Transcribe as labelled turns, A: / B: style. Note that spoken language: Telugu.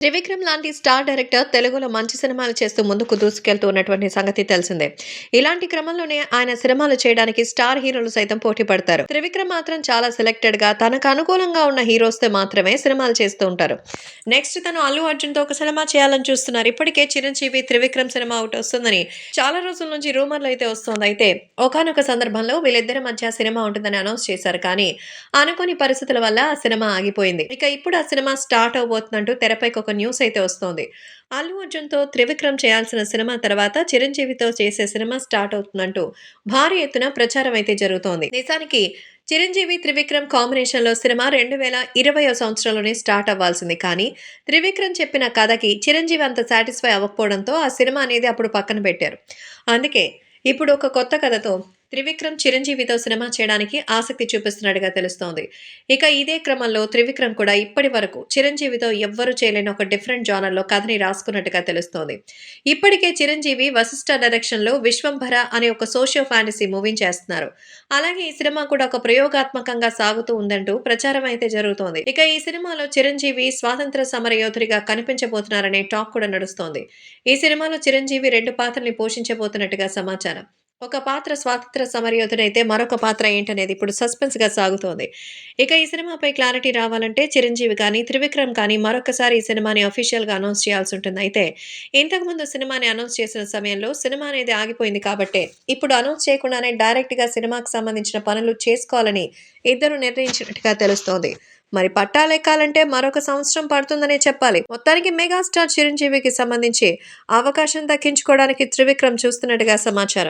A: త్రివిక్రమ్ లాంటి స్టార్ డైరెక్టర్ తెలుగులో మంచి సినిమాలు చేస్తూ ముందుకు దూసుకెళ్తూ ఉన్నటువంటి సంగతి తెలిసిందే. ఇలాంటి క్రమంలోనే ఆయన సినిమాలు చేయడానికి స్టార్ హీరోలు సైతం పోటీ పడతారు. త్రివిక్రమ్ మాత్రం చాలా సెలెక్టెడ్గా తనకు అనుకూలంగా ఉన్న హీరోస్తో మాత్రమే సినిమాలు చేస్తూ ఉంటారు. నెక్స్ట్ తను అల్లు అర్జున్తో ఒక సినిమా చేయాలని చూస్తున్నారు. ఇప్పటికే చిరంజీవి త్రివిక్రమ్ సినిమా ఒకటి వస్తుందని చాలా రోజుల నుంచి రూమర్లు అయితే వస్తుంది. అయితే ఒకనొక సందర్భంలో వీళ్ళిద్దరి మధ్య సినిమా ఉంటుందని అనౌన్స్ చేశారు. కానీ అనుకోని పరిస్థితుల వల్ల ఆ సినిమా ఆగిపోయింది. ఇక ఇప్పుడు ఆ సినిమా స్టార్ట్ అవబోతుందంటూ తెరపైకి ఒక న్యూస్ అయితే వస్తోంది. అల్లు అర్జున్తో త్రివిక్రమ్ చేయాల్సిన సినిమా తర్వాత చిరంజీవితో చేసే సినిమా స్టార్ట్ అవుతుందంటూ భారీ ఎత్తున ప్రచారం అయితే జరుగుతోంది. నిజానికి చిరంజీవి త్రివిక్రమ్ కాంబినేషన్లో సినిమా రెండు వేల ఇరవయో సంవత్సరంలోనే స్టార్ట్ అవ్వాల్సింది. కానీ త్రివిక్రమ్ చెప్పిన కథకి చిరంజీవి అంత సాటిస్ఫై అవ్వకపోవడంతో ఆ సినిమా అనేది అప్పుడు పక్కన పెట్టారు. అందుకే ఇప్పుడు ఒక కొత్త కథతో త్రివిక్రమ్ చిరంజీవితో సినిమా చేయడానికి ఆసక్తి చూపిస్తున్నట్టుగా తెలుస్తోంది. ఇక ఇదే క్రమంలో త్రివిక్రమ్ కూడా ఇప్పటి వరకు చిరంజీవితో ఎవ్వరూ చేయలేని ఒక డిఫరెంట్ జానర్లో కథని రాసుకున్నట్టుగా తెలుస్తోంది. ఇప్పటికే చిరంజీవి వశిష్ఠ డైరెక్షన్లో విశ్వంభర అనే ఒక సోషియో ఫ్యాంటసీ మూవీని చేస్తున్నారు. అలాగే ఈ సినిమా కూడా ఒక ప్రయోగాత్మకంగా సాగుతూ ఉందంటూ ప్రచారం అయితే జరుగుతోంది. ఇక ఈ సినిమాలో చిరంజీవి స్వాతంత్ర సమర యోధుడిగా కనిపించబోతున్నారనే టాక్ కూడా నడుస్తోంది. ఈ సినిమాలో చిరంజీవి రెండు పాత్రల్ని పోషించబోతున్నట్టుగా సమాచారం. ఒక పాత్ర స్వాతంత్ర సమరయోధుడైతే మరొక పాత్ర ఏంటనేది ఇప్పుడు సస్పెన్స్గా సాగుతోంది. ఇక ఈ సినిమాపై క్లారిటీ రావాలంటే చిరంజీవి కానీ త్రివిక్రమ్ కానీ మరొకసారి ఈ సినిమాని అఫీషియల్గా అనౌన్స్ చేయాల్సి ఉంటుంది అయితే ఇంతకుముందు సినిమాని అనౌన్స్ చేసిన సమయంలో సినిమా అనేది ఆగిపోయింది కాబట్టే ఇప్పుడు అనౌన్స్ చేయకుండానే డైరెక్ట్గా సినిమాకి సంబంధించిన పనులు చేసుకోవాలని ఇద్దరు నిర్ణయించినట్టుగా తెలుస్తోంది. మరి పట్టాలెక్కాలంటే మరొక సంవత్సరం పడుతుందనే చెప్పాలి. మొత్తానికి మెగాస్టార్ చిరంజీవికి సంబంధించి అవకాశం దక్కించుకోవడానికి త్రివిక్రమ్ చూస్తున్నట్టుగా సమాచారం.